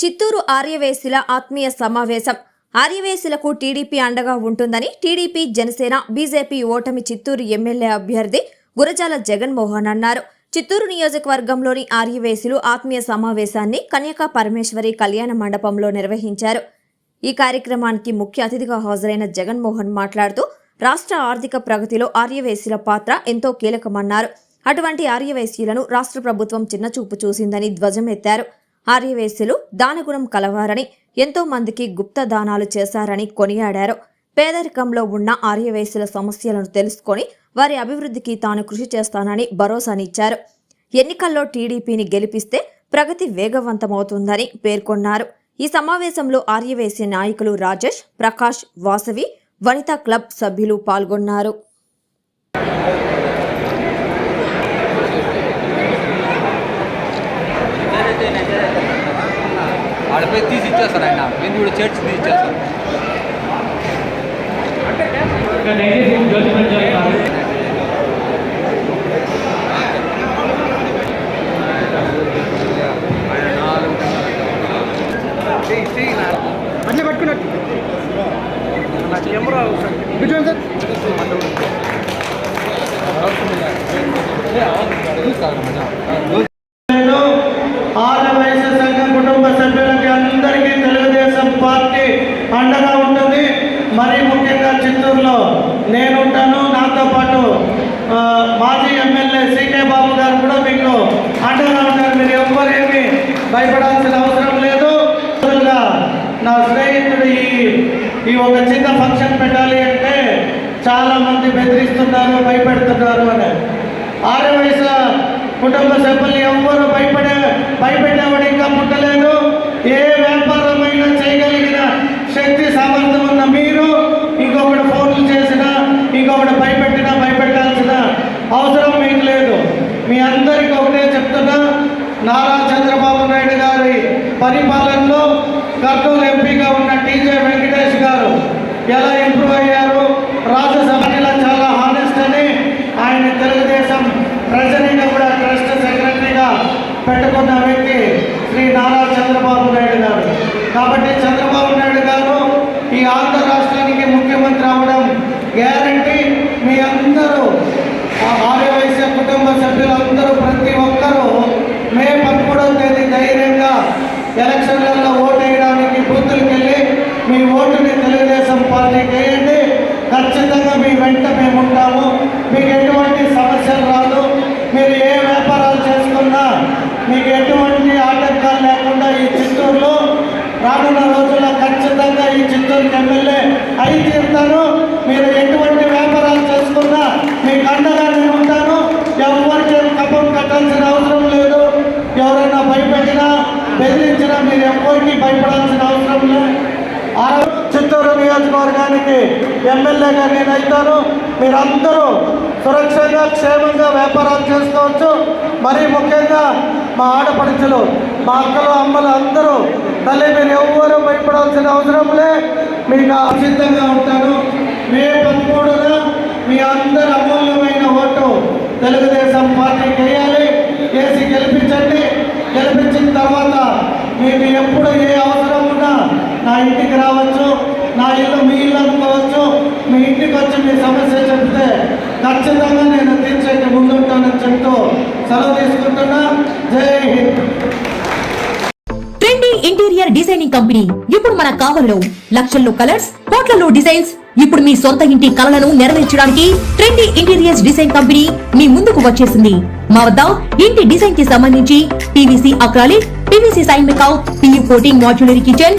చిత్తూరు ఆర్యవేశుల ఆత్మీయ సమావేశం. ఆర్యవేశులకు టీడీపీ అండగా ఉంటుందని టీడీపీ జనసేన బీజేపీ ఓటమి చిత్తూరు ఎమ్మెల్యే అభ్యర్థి గురజాల జగన్మోహన్ అన్నారు. చిత్తూరు నియోజకవర్గంలోని ఆర్యవేశులు ఆత్మీయ సమావేశాన్ని కన్యకా పరమేశ్వరి కళ్యాణ మండపంలో నిర్వహించారు. ఈ కార్యక్రమానికి ముఖ్య అతిథిగా హాజరైన జగన్మోహన్ మాట్లాడుతూ రాష్ట్ర ఆర్థిక ప్రగతిలో ఆర్యవేశీల పాత్ర ఎంతో కీలకమన్నారు. అటువంటి ఆర్యవేశీలను రాష్ట్ర ప్రభుత్వం చిన్నచూపు చూసిందని ధ్వజమెత్తారు. ఆర్యవేశ్యులు దానగుణం కలవారని ఎంతో మందికి గుప్త దానాలు చేశారని కొనియాడారు. పేదరికంలో ఉన్న ఆర్యవేశుల సమస్యలను తెలుసుకొని వారి అభివృద్ధికి తాను కృషి చేస్తానని భరోసానిచ్చారు. ఎన్నికల్లో టీడీపీని గెలిపిస్తే ప్రగతి వేగవంతమవుతుందని పేర్కొన్నారు. ఈ సమావేశంలో ఆర్యవేశ్య నాయకులు రాజేష్ ప్రకాష్ వాసవి వనితా క్లబ్ సభ్యులు పాల్గొన్నారు. ఆడపోయి తీసి ఇచ్చేస్తారు ఆయన నేను కూడా చర్చ్ తీసి ఇచ్చేస్తారు ఇంకా దయచేసి జ్యోతి ప్రజ్వలన కాదు. అట్లే పట్టుకున్నట్టు కూర్చోండి సార్ నేను ముఖ్యంగా నేనుంటాను. నాతో పాటు మాజీ ఎమ్మెల్యే సీకే బాబు గారు కూడా మీకు అండగా ఉంటారు. మీరు ఎవ్వరేమీ భయపడాల్సిన అవసరం లేదు. నా స్నేహితుడు ఈ ఈ ఒక చిన్న ఫంక్షన్ పెట్టాలి అంటే చాలా మంది బెదిరిస్తున్నారు భయపెడుతున్నారు అని. ఆర్యవయస కుటుంబ సభ్యులు ఎవ్వరు భయపడే భయపెట్టేవాడు ఇంకా పుట్టలేదు ఏ వ్యాపారమైనా చేయగలిగిన శక్తి సామర్థ్యం ఉన్న మీరు ఇంకొకటి ఫోన్లు చేసినా ఇంకొకటి భయపెట్టినా భయపెట్టాల్సిన అవసరం మీకు లేదు మీ అందరికీ ఒకటే చెప్తున్నా నారా చంద్రబాబు నాయుడు గారి పరిపాలనలో కర్నూలు ఎంపీగా ఉన్న టీజే వెంకటేష్ గారు ఎలా ఇంప్రూవ్ అయ్యారు? రాజ్యసభ చాలా హానెస్ట్ అని ఆయన తెలుగుదేశం ప్రెసిడెంట్ కూడా ట్రస్ట్ సెక్రటరీగా పెట్టుకున్న వ్యక్తి శ్రీ నారా చంద్రబాబు నాయుడు గారు. కాబట్టి చంద్రబాబు నాయుడు గారు ఈ ఆంధ్ర ఎలక్షన్లలో ఓటు వేయడానికి బూతులకు వెళ్ళి మీ ఓటుని తెలుగుదేశం పార్టీకి వేయండి. ఖచ్చితంగా మీ వెంట మేము ఉంటాము మీకు ఎటువంటి సమస్యలు రాదు. మీరు ఏ వ్యాపారాలు చేసుకున్నా మీకు ఎటువంటి ఆటంకాలు లేకుండా ఈ చిత్తూరులో రానున్న రోజుల్లో ఖచ్చితంగా ఈ చిత్తూరుకి ఎమ్మెల్యే అయి తీరుతాను మీరు ఎటువంటి వ్యాపారాలు చేసుకున్నా మీకు అండగా నేను ఉంటాను ఎవరికి ఏం కప్పం కట్టాల్సిన అవసరం లేదు ఎవరైనా భయపెట్టినా బెదిరించినా మీరు ఎవరికి భయపడాల్సిన అవసరం లేదు. చిత్తూరు నియోజకవర్గానికి ఎమ్మెల్యేగా నేను అవుతాను. మీరందరూ సురక్షంగా క్షేమంగా వ్యాపారాలు చేసుకోవచ్చు. మరీ ముఖ్యంగా మా ఆడపడుచులు మా అక్కలు అమ్మలు అందరూ తల్లి మీరు ఎవ్వరూ భయపడాల్సిన అవసరం లే. మీకు అసిద్ధంగా ఉంటాను. మే పదమూడున మీ అందరి అమూల్యమైన ఓటు తెలుగుదేశం పార్టీకి వేయాలి వేసి గెలిపించండి గెలిపించిన తర్వాత మీకు ఎప్పుడు ఏ అవసరం ఉన్నా నా రావచ్చు నా ఇల్లు మీ ఇల్లు అనుకోవచ్చు మీ ఇంటికి వచ్చి మీ సమస్య చెప్తే ఖచ్చితంగా నేను తీర్చేకి ముందుంటానని చెప్తూ సెలవు తీసుకుంటున్నా. Jai Hind. Trendy interior designing company ఇప్పుడు మన కావల్లో లక్షల్లో కలర్స్ కోట్లలో డిజైన్స్. ఇప్పుడు మీ సొంత ఇంటి కలలను నెరవేర్చడానికి ట్రెండీ ఇంటీరియర్స్ డిజైన్ కంపెనీ మీ ముందుకు వచ్చేసింది. మా వద్ద ఇంటి డిజైన్కి సంబంధించి PVC acrylic PVC sign మేకౌట్ PU coating modular kitchen